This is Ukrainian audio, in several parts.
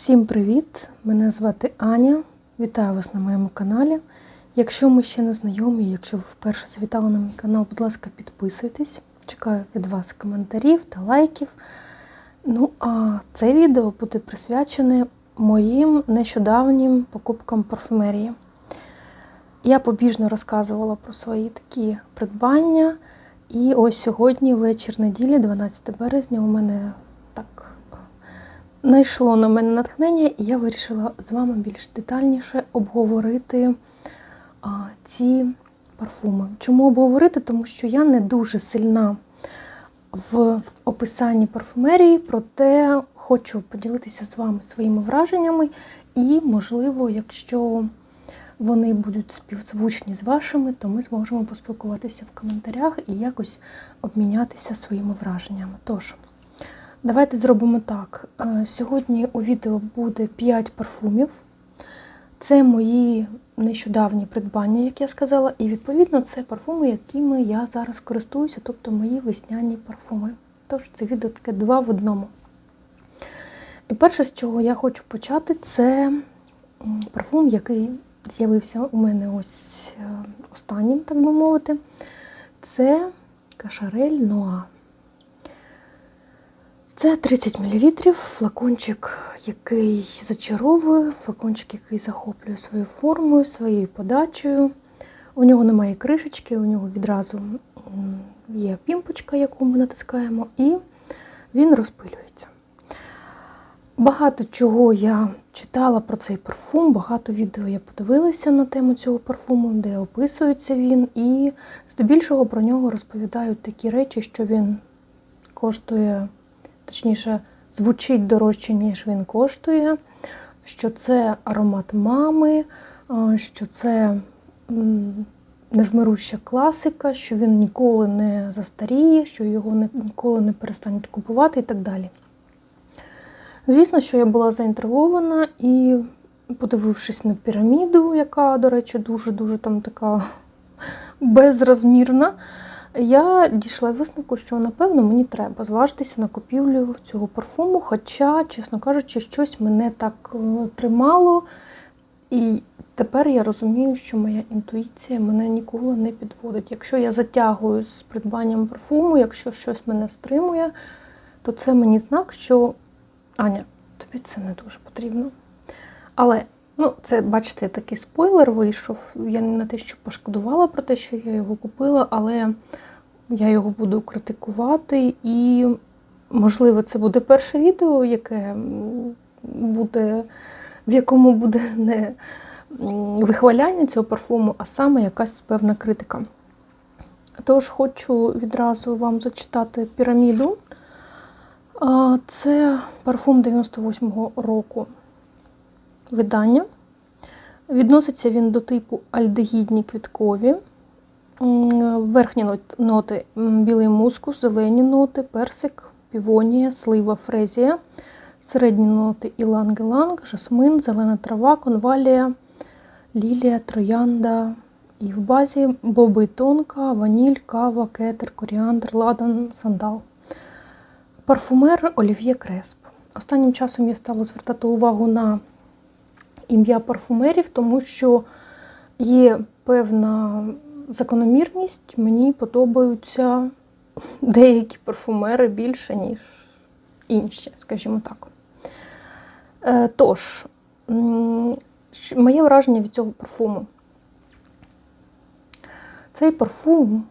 Всім привіт! Мене звати Аня. Вітаю вас на моєму каналі. Якщо ми ще не знайомі, якщо ви вперше завітали на мій канал, будь ласка, підписуйтесь. Чекаю від вас коментарів та лайків. Ну, а це відео буде присвячене моїм нещодавнім покупкам парфумерії. Я побіжно розказувала про свої такі придбання. І ось сьогодні, вечір неділі, 12 березня, у мене знайшло на мене натхнення, і я вирішила з вами більш детальніше обговорити а, ці парфуми. Чому обговорити? Тому що я не дуже сильна в описанні парфумерії, проте хочу поділитися з вами своїми враженнями, і, можливо, якщо вони будуть співзвучні з вашими, то ми зможемо поспілкуватися в коментарях і якось обмінятися своїми враженнями. Тож, давайте зробимо так. Е, Сьогодні у відео буде 5 парфумів. Це мої нещодавні придбання, як я сказала, і відповідно це парфуми, якими я зараз користуюся, тобто мої весняні парфуми. Тож це відео таке два в одному. І перше, з чого я хочу почати, це парфум, який з'явився у мене ось е, останнім, так би мовити. Це Кашарель Ноа. Це 30 мл, флакончик, який зачаровує, флакончик, який захоплює своєю формою, своєю подачею. У нього немає кришечки, у нього відразу є пімпочка, яку ми натискаємо, і він розпилюється. Багато чого я читала про цей парфум, багато відео я подивилася на тему цього парфуму, де описується він, і здебільшого про нього розповідають такі речі, що він коштує, точніше, звучить дорожче, ніж він коштує, що це аромат мами, що це невмируща класика, що він ніколи не застаріє, що його ніколи не перестануть купувати і так далі. Звісно, що я була заінтригована і, подивившись на піраміду, яка, до речі, дуже-дуже там така безрозмірна, я дійшла висновку, що напевно мені треба зважитися на купівлю цього парфуму. Хоча, чесно кажучи, щось мене так е, тримало. І тепер я розумію, що моя інтуїція мене ніколи не підводить. Якщо я затягую з придбанням парфуму, якщо щось мене стримує, то це мені знак, що Аня, тобі це не дуже потрібно. Але, ну, це, бачите, такий спойлер вийшов. Я не на те, що пошкодувала про те, що я його купила, але я його буду критикувати. І, можливо, це буде перше відео, яке буде, в якому буде не вихваляння цього парфуму, а саме якась певна критика. Тож хочу відразу вам зачитати піраміду. Це парфум 98-го року видання. Відноситься він до типу альдегідні квіткові. Верхні ноти білий мускус, зелені ноти, персик, півонія, слива, фрезія. Середні ноти іланг-іланг, жасмин, зелена трава, конвалія, лілія, троянда. І в базі боби тонка, ваніль, кава, кетер, коріандр, ладан, сандал. Парфумер Олів'є Кресп. Останнім часом я стала звертати увагу на ім'я парфумерів, тому що є певна закономірність. Мені подобаються деякі парфумери більше, ніж інші, скажімо так. Е, Тож, моє враження від цього парфуму. Цей парфум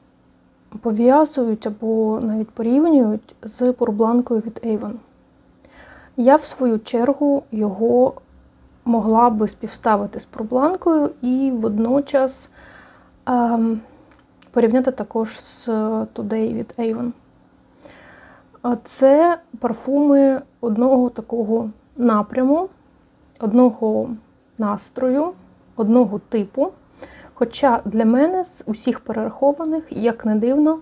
пов'язують або навіть порівнюють з пурбланкою від Avon. Я, в свою чергу, його могла би співставити з пурбланкою і водночас ем, порівняти також з Today від Avon. Це парфуми одного такого напряму, одного настрою, одного типу. Хоча для мене з усіх перерахованих, як не дивно,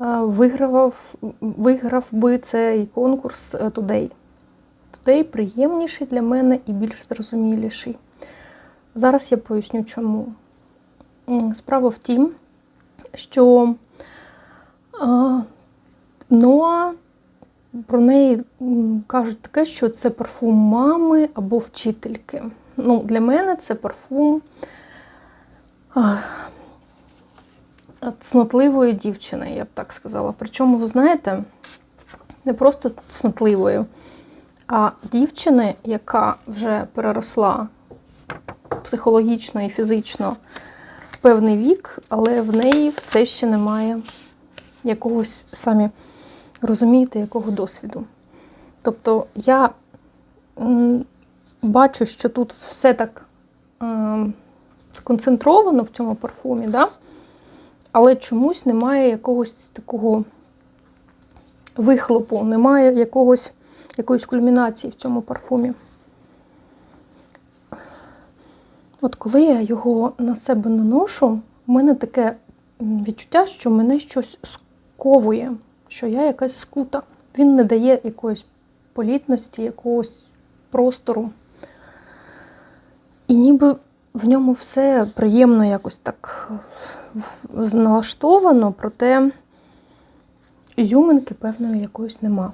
е, вигравав, виграв би цей конкурс е, Today. Today приємніший для мене і більш зрозуміліший. Зараз я поясню чому. Справа в тім, що е, Ноа про неї кажуть таке, що це парфум мами або вчительки. Ну, для мене це парфум а, цнотливої дівчини, я б так сказала. Причому, ви знаєте, не просто цнотливої, а дівчини, яка вже переросла психологічно і фізично певний вік, але в неї все ще немає якогось самі розумієте, якого досвіду. Тобто я бачу, що тут все так ем, сконцентровано в цьому парфумі, да? але чомусь немає якогось такого вихлопу, немає якогось, якоїсь кульмінації в цьому парфумі. От коли я його на себе наношу, в мене таке відчуття, що мене щось сковує, що я якась скута. Він не дає якоїсь політності, якогось простору. І ніби в ньому все приємно якось так налаштовано, проте ізюминки певної якоїсь нема.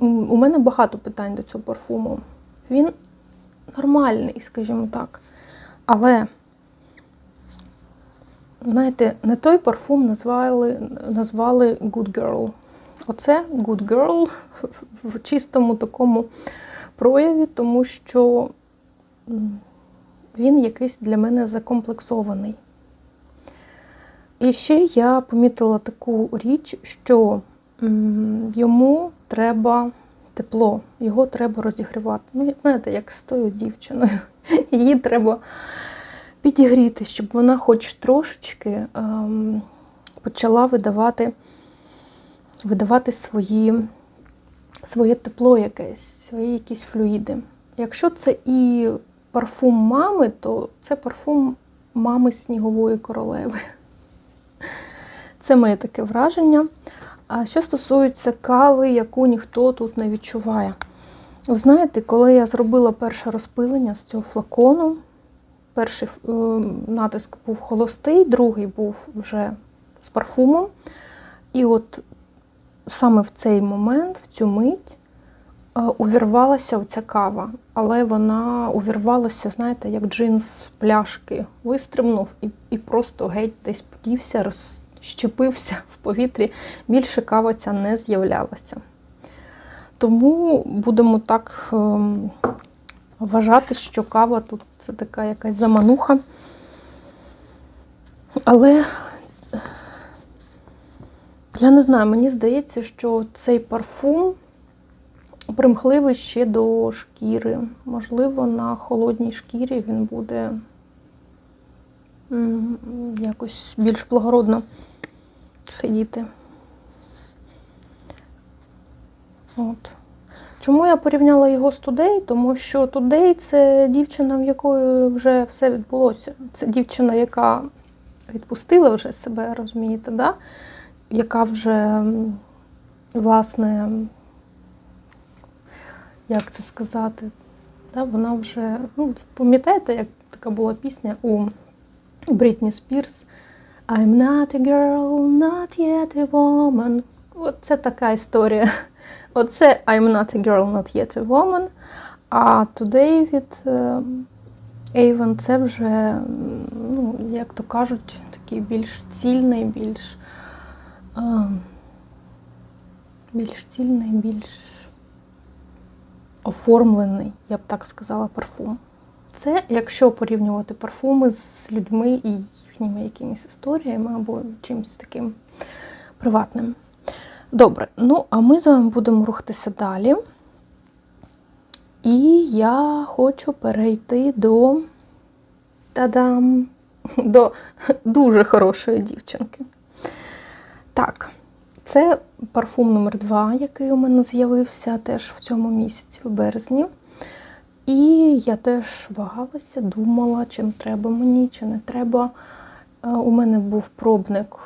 У мене багато питань до цього парфуму. Він нормальний, скажімо так. Але, знаєте, не той парфум назвали, назвали Good Girl. Оце Good Girl в чистому такому прояві, тому що він якийсь для мене закомплексований. І ще я помітила таку річ, що йому треба тепло, його треба розігрівати. Ну, знаєте, як з тою дівчиною. Її треба підігріти, щоб вона хоч трошечки ем, почала видавати, видавати свої, своє тепло якесь, свої якісь флюїди. Якщо це і парфум мами, то це парфум мами снігової королеви. Це моє таке враження. А що стосується кави, яку ніхто тут не відчуває. Ви знаєте, коли я зробила перше розпилення з цього флакону, перший е, натиск був холостий, другий був вже з парфумом. І от саме в цей момент, в цю мить, е, увірвалася оця кава. Але вона увірвалася, знаєте, як джин з пляшки. Вистрибнув і, і просто геть десь подівся, розщепився в повітрі. Більше кава ця не з'являлася. Тому будемо так ем, вважати, що кава тут це така якась замануха. Але я не знаю, мені здається, що цей парфум примхливий ще до шкіри. Можливо, на холодній шкірі він буде якось більш благородно сидіти. От. Чому я порівняла його з Тудей? Тому що Тудей це дівчина, в якої вже все відбулося. Це дівчина, яка відпустила вже себе, розумієте, да? яка вже, власне, як це сказати, да? вона вже, ну, пам'ятаєте, як така була пісня у Брітні Спірс I'm not a girl, not yet a woman. От це така історія. Оце I'm not a girl, not yet a woman. А Today від е, Avon це вже, ну, як то кажуть, такий більш цільний, більш, е, більш цільний, більш оформлений, я б так сказала, парфум. Це якщо порівнювати парфуми з людьми і їхніми якимись історіями або чимось таким приватним. Добре, ну а ми з вами будемо рухатися далі. І я хочу перейти до та-дам! До дуже хорошої дівчинки. Так, це парфум номер 2 який у мене з'явився теж в цьому місяці, в березні. І я теж вагалася, думала, чим треба мені, чи не треба. Е, У мене був пробник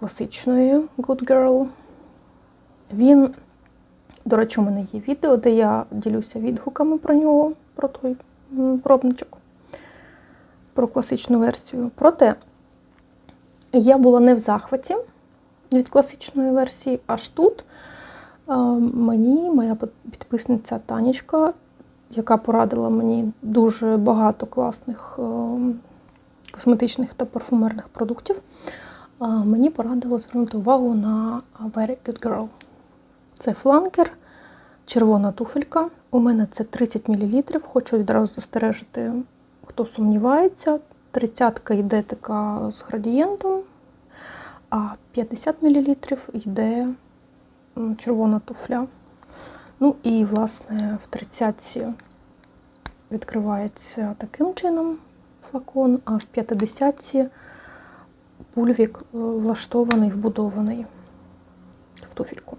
класичної Good Girl. Він, до речі, у мене є відео, де я ділюся відгуками про нього, про той пробничок, про класичну версію. Проте я була не в захваті від класичної версії, аж тут Е, Мені моя підписниця Танечка, яка порадила мені дуже багато класних е, косметичних та парфумерних продуктів, мені порадила звернути увагу на Very Good Girl. Це фланкер, червона туфелька. У мене це 30 мл. Хочу відразу застережити, хто сумнівається. Тридцятка йде така з градієнтом, а 50 мл йде червона туфля. Ну і, власне, в 30 відкривається таким чином флакон, а в 50 пульвік е, влаштований, вбудований в туфельку.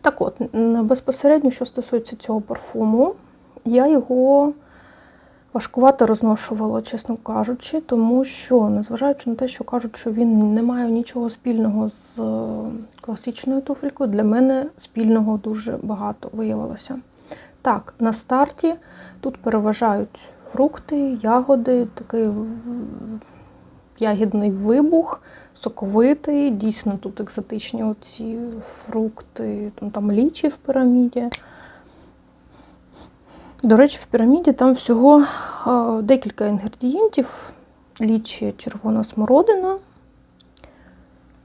Так от, безпосередньо, що стосується цього парфуму, я його важкувато розношувала, чесно кажучи, тому що, незважаючи на те, що кажуть, що він не має нічого спільного з е, класичною туфелькою, для мене спільного дуже багато виявилося. Так, на старті тут переважають фрукти, ягоди, такий ягідний вибух, соковитий. Дійсно, тут екзотичні оці фрукти, там, там лічі в піраміді. До речі, в піраміді там всього декілька інгредієнтів: лічі червона смородина,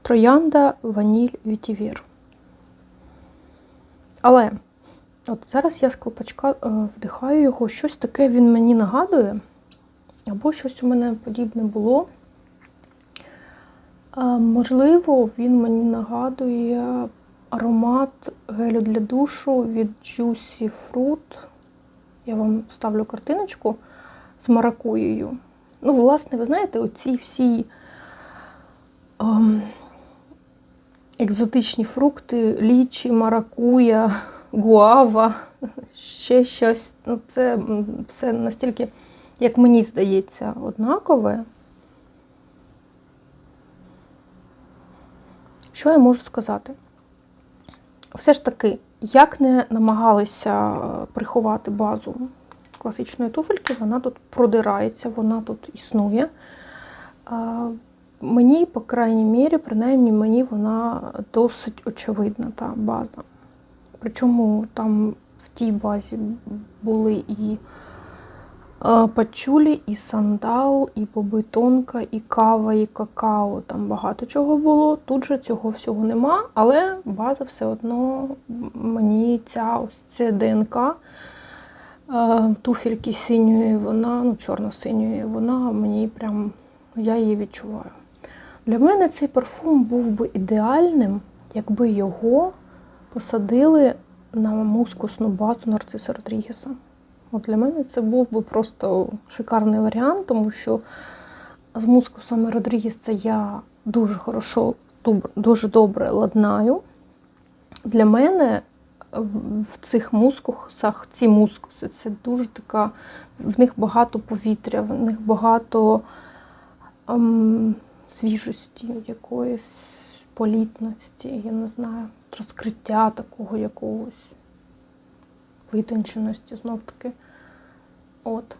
троянда, ваніль, вітівір. Але от зараз я з колпачка е, вдихаю його, щось таке він мені нагадує, або щось у мене подібне було. Можливо, він мені нагадує аромат гелю для душу від Juicy Fruit. Я вам ставлю картиночку з маракуєю. Ну, власне, ви знаєте, оці всі ем, екзотичні фрукти, лічі, маракуя, гуава, ще щось. Ну, це все настільки, як мені здається, однакове. Що я можу сказати? Все ж таки, як не намагалися е, приховати базу класичної туфельки, вона тут продирається, вона тут існує. Мені, по крайній мірі, принаймні, мені вона досить очевидна, та база. Причому там в тій базі були і е, пачулі, і сандал, і бобитонка, і кава, і какао. Там багато чого було. Тут же цього всього нема, але база все одно мені ця ось це ДНК е, туфельки синьої, вона, ну, чорно-синьої, вона мені прям, я її відчуваю. Для мене цей парфум був би ідеальним, якби його посадили на мускусну базу Нарциса Родрігеса. От для мене це був би просто шикарний варіант, тому що з мускусами Родрігеса я дуже хорошо, дуже добре ладнаю. Для мене в цих мускусах, ці мускуси, це дуже така, в них багато повітря, в них багато ем, свіжості, якоїсь політності, я не знаю, розкриття такого якогось витонченості знов таки. От.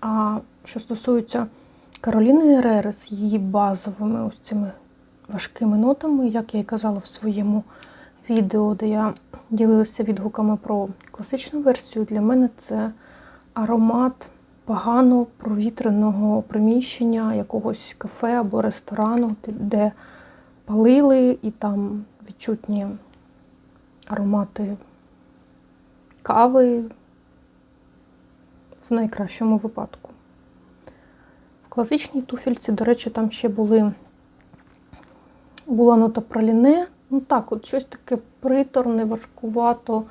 А що стосується Кароліни Ерери з її базовими ось цими важкими нотами, як я і казала в своєму відео, де я ділилася відгуками про класичну версію, для мене це аромат погано провітреного приміщення, якогось кафе або ресторану, де палили і там відчутні аромати кави в найкращому випадку. В класичній туфельці, до речі, там ще були була нота праліне. Ну так, от щось таке приторне, важкувато.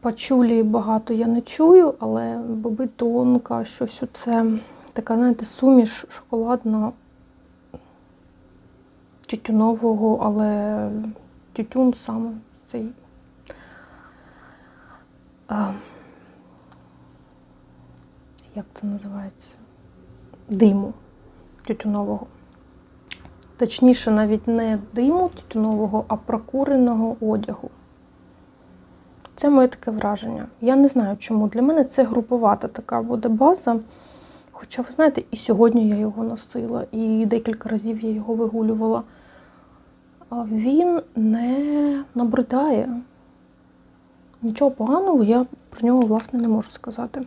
Пачулі багато я не чую, але боби тонка, щось оце така, знаєте, суміш шоколадно тютюнового, але тютюн саме цей. А, як це називається? Диму тютюнового. Точніше, навіть не диму тютюнового, а прокуреного одягу. Це моє таке враження. Я не знаю чому. Для мене це груповата така буде база. Хоча, ви знаєте, і сьогодні я його носила, і декілька разів я його вигулювала. Він не набридає. Нічого поганого я про нього, власне, не можу сказати.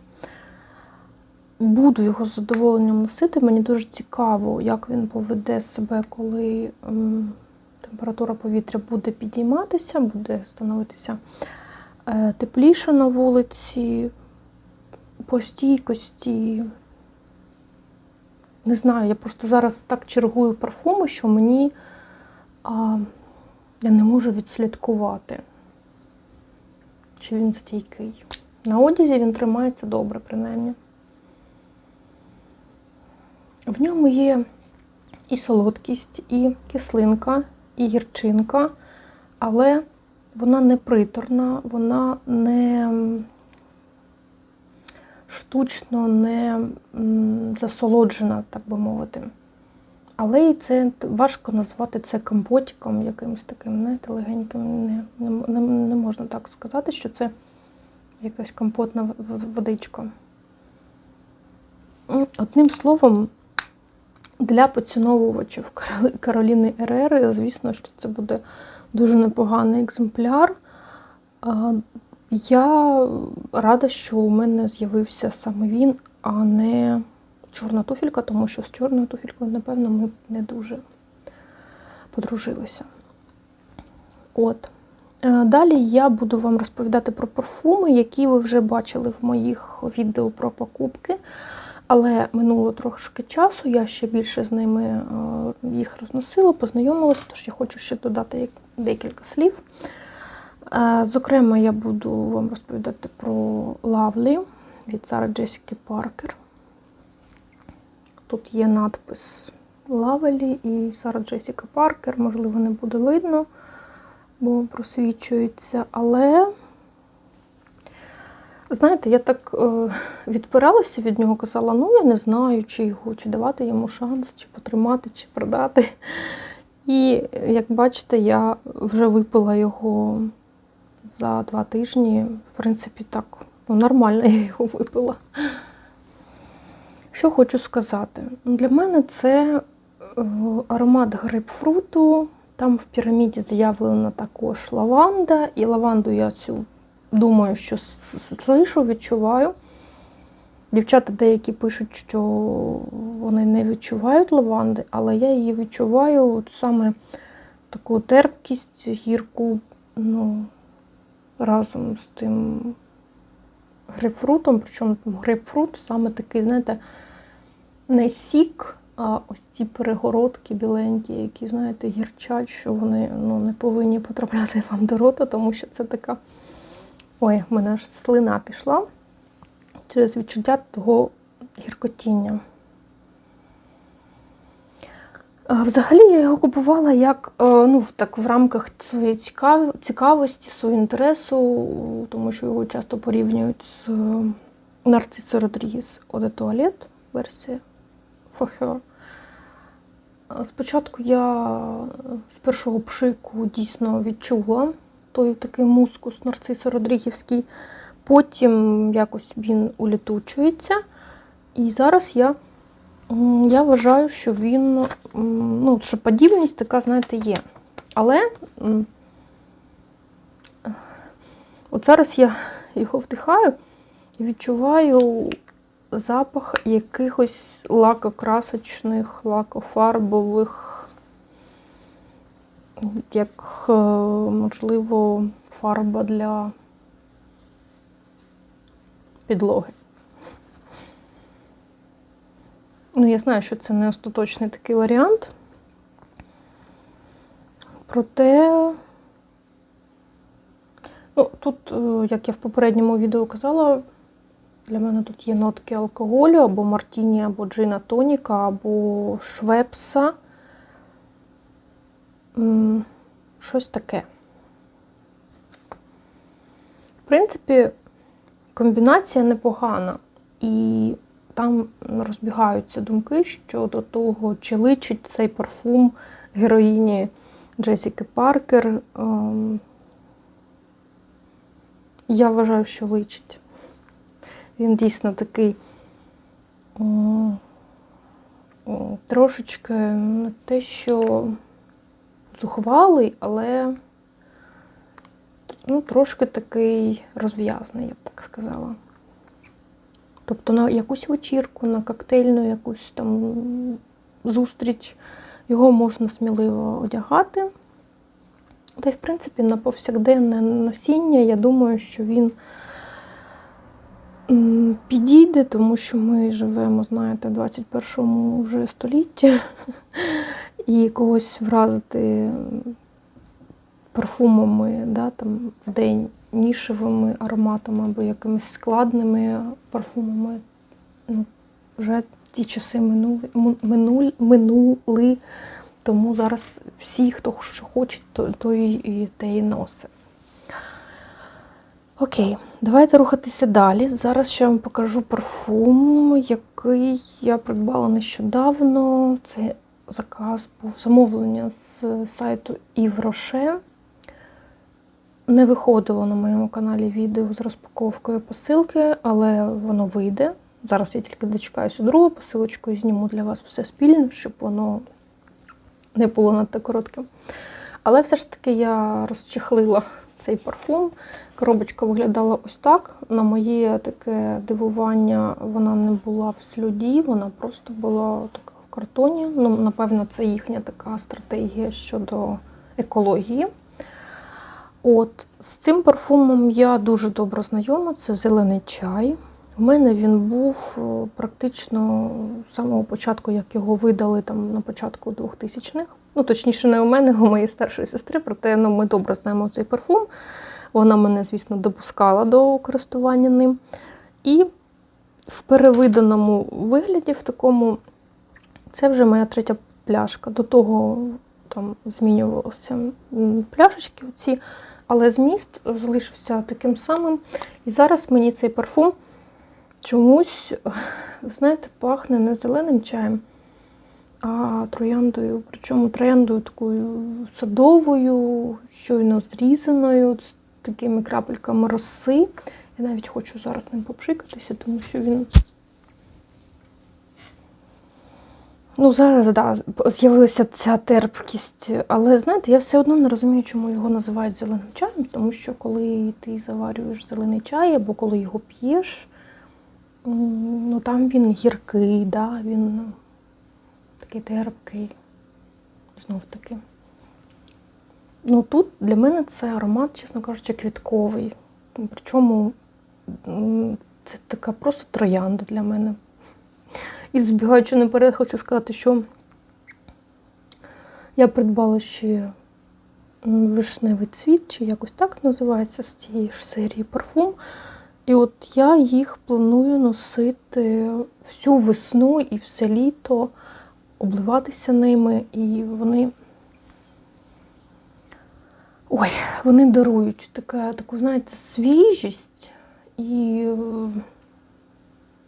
Буду його з задоволенням носити. Мені дуже цікаво, як він поведе себе, коли ем, температура повітря буде підійматися, буде становитися е, тепліше на вулиці, по стійкості. Не знаю, я просто зараз так чергую парфуми, що мені а, я не можу відслідкувати, чи він стійкий. На одязі він тримається добре, принаймні. В ньому є і солодкість, і кислинка, і гірчинка, але вона не приторна, вона не штучно не засолоджена, так би мовити. Але і це важко назвати це компотиком якимось таким, знаєте, легеньким. Не, не, не, можна так сказати, що це якась компотна водичка. Одним словом, для поціновувачів Кароліни Ерери, звісно, що це буде дуже непоганий екземпляр. Я рада, що у мене з'явився саме він, а не чорна туфелька, тому що з чорною туфелькою, напевно, ми не дуже подружилися. От. Е, Далі я буду вам розповідати про парфуми, які ви вже бачили в моїх відео про покупки. Але минуло трошки часу, я ще більше з ними е, їх розносила, познайомилася, тож я хочу ще додати декілька слів. Е, Зокрема, я буду вам розповідати про Lovely від Сари Джесіки Паркер. Тут є надпис Лавелі і Сара Джесіка Паркер, можливо, не буде видно, бо просвічується, але знаєте, я так е, відпиралася від нього, казала, ну я не знаю, чи його, чи давати йому шанс, чи потримати, чи продати. І як бачите, я вже випила його за два тижні. В принципі, так, ну, нормально я його випила. Що хочу сказати? Для мене це е, аромат грейпфруту. Там в піраміді заявлена також лаванда, і лаванду я цю думаю, що слишу, відчуваю. Дівчата деякі пишуть, що вони не відчувають лаванди, але я її відчуваю от саме таку терпкість, гірку, ну, разом з тим грейпфрутом. Причому грейпфрут саме такий, знаєте, не сік, а ось ці перегородки біленькі, які, знаєте, гірчать, що вони ну, не повинні потрапляти вам до рота, тому що це така. Ой, в мене аж слина пішла через відчуття того гіркотіння. Взагалі я його купувала як е, ну, так, в рамках своєї цікавості, свого інтересу, тому що його часто порівнюють з Нарцисо Eau de Toilette версія For. Спочатку я з першого пшику дійсно відчула той такий мускус нарцисо Родрігівський. Потім якось він улітучується. І зараз я, я вважаю, що він, ну, що подібність така, знаєте, є. Але от зараз я його вдихаю і відчуваю запах якихось лакокрасочних, лакофарбових, як, е, можливо, фарба для підлоги. Ну, я знаю, що це не остаточний такий варіант. Проте, ну, тут, е, як я в попередньому відео казала, для мене тут є нотки алкоголю, або мартіні, або джина тоніка, або швепса. Щось таке. В принципі, комбінація непогана. І там розбігаються думки щодо того, чи личить цей парфум героїні Джесіки Паркер. Ем, Я вважаю, що личить. Він дійсно такий трошечки не те, що зухвалий, але ну, трошки такий розв'язний, я б так сказала. Тобто на якусь вечірку, на коктейльну якусь там зустріч його можна сміливо одягати. Та й, в принципі, на повсякденне носіння, я думаю, що він підійде, тому що ми живемо, знаєте, в 21 вже столітті, і когось вразити парфумами да, там, в день нішевими ароматами або якимись складними парфумами. Ну, вже ті часи минули, минуль, минули. Тому зараз всі, хто що хоче, то, то і те і носить. Окей, давайте рухатися далі. Зараз ще вам покажу парфум, який я придбала нещодавно. Це заказ був замовлення з сайту Rocher. Не виходило на моєму каналі відео з розпаковкою посилки, але воно вийде. Зараз я тільки дочекаюся другу посилочку і зніму для вас все спільно, щоб воно не було надто коротким. Але все ж таки я розчехлила цей парфум. Коробочка виглядала ось так. На моє таке дивування вона не була в слюді, вона просто була така в картоні. Ну, напевно, це їхня така стратегія щодо екології. От з цим парфумом я дуже добре знайома. Це зелений чай. У мене він був е, практично з самого початку, як його видали там на початку 2000-х. Ну, точніше, не у мене, а у моєї старшої сестри, проте ну, ми добре знаємо цей парфум. Вона мене, звісно, допускала до користування ним. І в перевиданому вигляді, в такому, це вже моя третя пляшка. До того там змінювалися пляшечки, оці, але зміст залишився таким самим. І зараз мені цей парфум чомусь, знаєте, пахне не зеленим чаєм, а трояндою. Причому трояндою такою садовою, щойно зрізаною, з такими крапельками роси. Я навіть хочу зараз ним попшикатися, тому що він. Ну, зараз, так, да, з'явилася ця терпкість, але знаєте, я все одно не розумію, чому його називають зеленим чаєм, тому що коли ти заварюєш зелений чай або коли його п'єш, ну там він гіркий, да, він такий терпкий. Знов таки. Ну тут для мене це аромат, чесно кажучи, квітковий. Причому це така просто троянда для мене. І збігаючи наперед, хочу сказати, що я придбала ще вишневий цвіт, чи якось так називається з цієї ж серії парфум. І от я їх планую носити всю весну і все літо, обливатися ними, і вони. Ой, вони дарують таке, таку, знаєте, свіжість і е,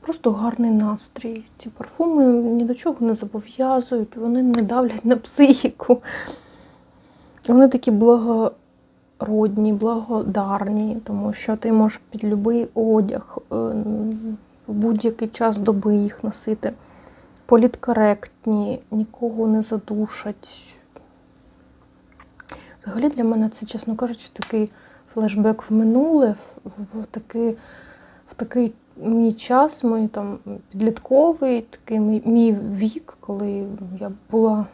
просто гарний настрій. Ці парфуми ні до чого не зобов'язують, вони не давлять на психіку. Вони такі благородні, благодарні, тому що ти можеш під будь-який одяг е, в будь-який час доби їх носити. Політкоректні, нікого не задушать. Взагалі для мене це, чесно кажучи, такий флешбек в минуле, в, такий, в такий мій час, мій там підлітковий, такий мій, мій вік, коли я була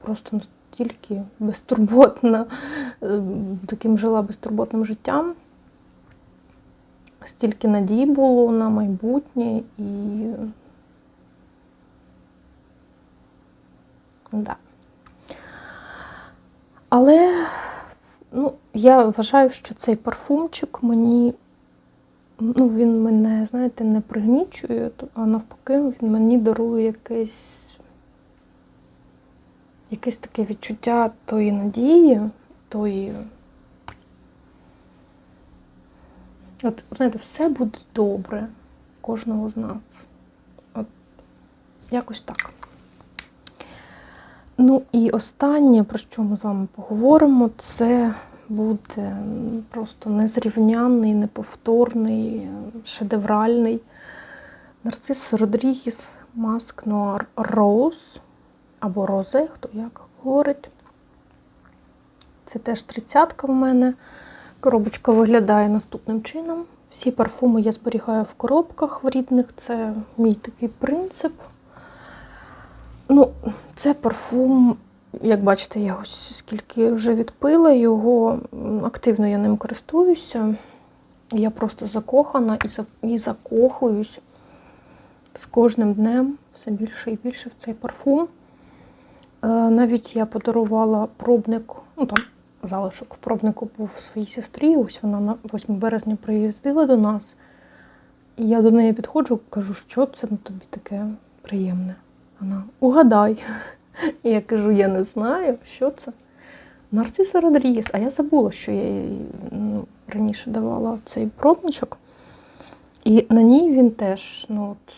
просто настільки безтурботна, е, таким жила безтурботним життям. Стільки надій було на майбутнє і. Да. Але ну, я вважаю, що цей парфумчик мені, ну, він мене, знаєте, не пригнічує, а навпаки, він мені дарує якесь, якесь таке відчуття тої надії, тої. От, знаєте, все буде добре в кожного з нас. От, якось так. Ну і останнє, про що ми з вами поговоримо, це буде просто незрівнянний, неповторний, шедевральний нарцис Родрігіс Маск Нуар Роуз або Розе, хто як говорить. Це теж тридцятка в мене. Коробочка виглядає наступним чином. Всі парфуми я зберігаю в коробках в рідних. Це мій такий принцип. Ну, це парфум, як бачите, я ось скільки вже відпила його, активно я ним користуюся. Я просто закохана і, за- і закохуюсь з кожним днем все більше і більше в цей парфум. Е, Навіть я подарувала пробник, ну там залишок в пробнику був своїй сестрі. Ось вона на 8 березня приїздила до нас. І я до неї підходжу, кажу, що це на тобі таке приємне. Вона угадай. Я кажу, я не знаю, що це. Нарциса Родрігес. А я забула, що я їй ну, раніше давала цей пробничок. І на ній він теж ну, от,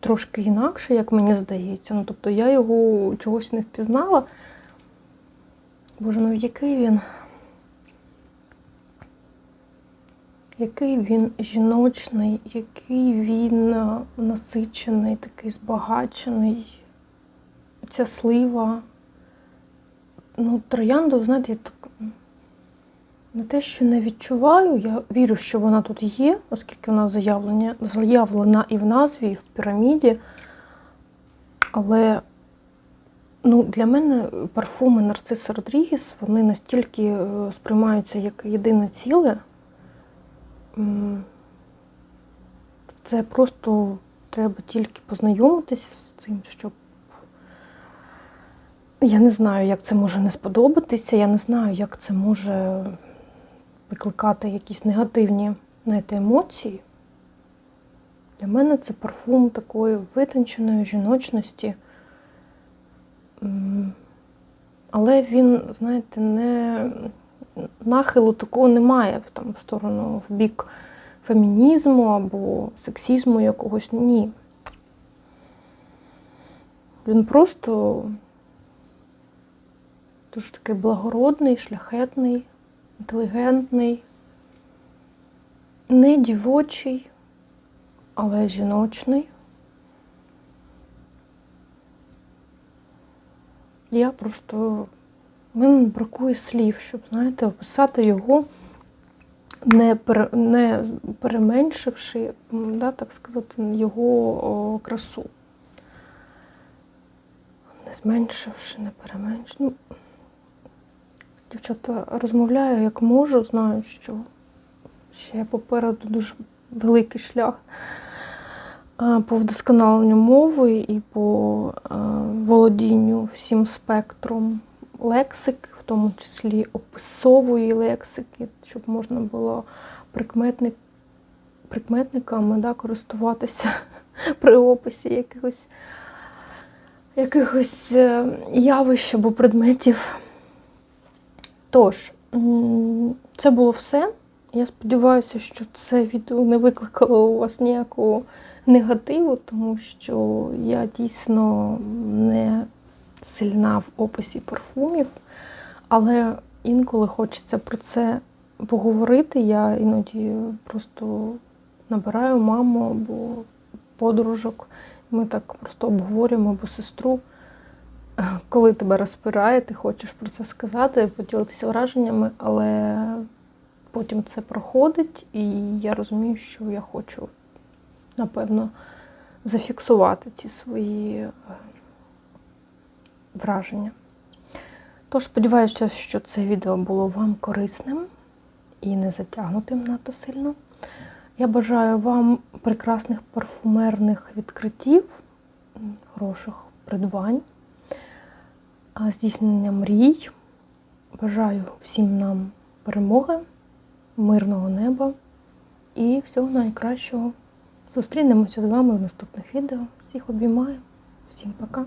трошки інакше, як мені здається. Ну, тобто я його чогось не впізнала. Боже, ну який він. Який він жіночний, який він насичений, такий збагачений. Ця слива. Ну, троянду, знаєте, я так не те, що не відчуваю, я вірю, що вона тут є, оскільки вона заявлення, заявлена і в назві, і в піраміді. Але ну, для мене парфуми Нарциса Родрігес вони настільки е, сприймаються як єдине ціле. Це просто треба тільки познайомитися з цим, щоб. Я не знаю, як це може не сподобатися, я не знаю, як це може викликати якісь негативні знаєте, емоції. Для мене це парфум такої витонченої жіночності. Але він, знаєте, не нахилу такого немає там, в сторону в бік фемінізму або сексізму якогось. Ні. Він просто дуже такий благородний, шляхетний, інтелігентний, не дівочий, але жіночний. Я просто. Мені бракує слів, щоб, знаєте, описати його, не, пере, не переменшивши, да, так сказати, його о, красу. Не зменшивши, не переменшивши. Ну, дівчата, розмовляю як можу, знаю, що ще попереду дуже великий шлях по вдосконаленню мови і по володінню всім спектром лексики, в тому числі описової лексики, щоб можна було прикметник, прикметниками да, користуватися при описі якихось, якихось е, явищ або предметів. Тож, це було все. Я сподіваюся, що це відео не викликало у вас ніякого негативу, тому що я дійсно не сильна в описі парфумів, але інколи хочеться про це поговорити. Я іноді просто набираю маму або подружок. Ми так просто обговорюємо або сестру. Коли тебе розпирає, ти хочеш про це сказати, поділитися враженнями, але потім це проходить, і я розумію, що я хочу, напевно, зафіксувати ці свої е, враження. Тож сподіваюся, що це відео було вам корисним і не затягнутим надто сильно. Я бажаю вам прекрасних парфумерних відкриттів, хороших придбань, здійснення мрій. Бажаю всім нам перемоги, мирного неба і всього найкращого. Зустрінемося з вами в наступних відео. Всіх обіймаю. Всім пока.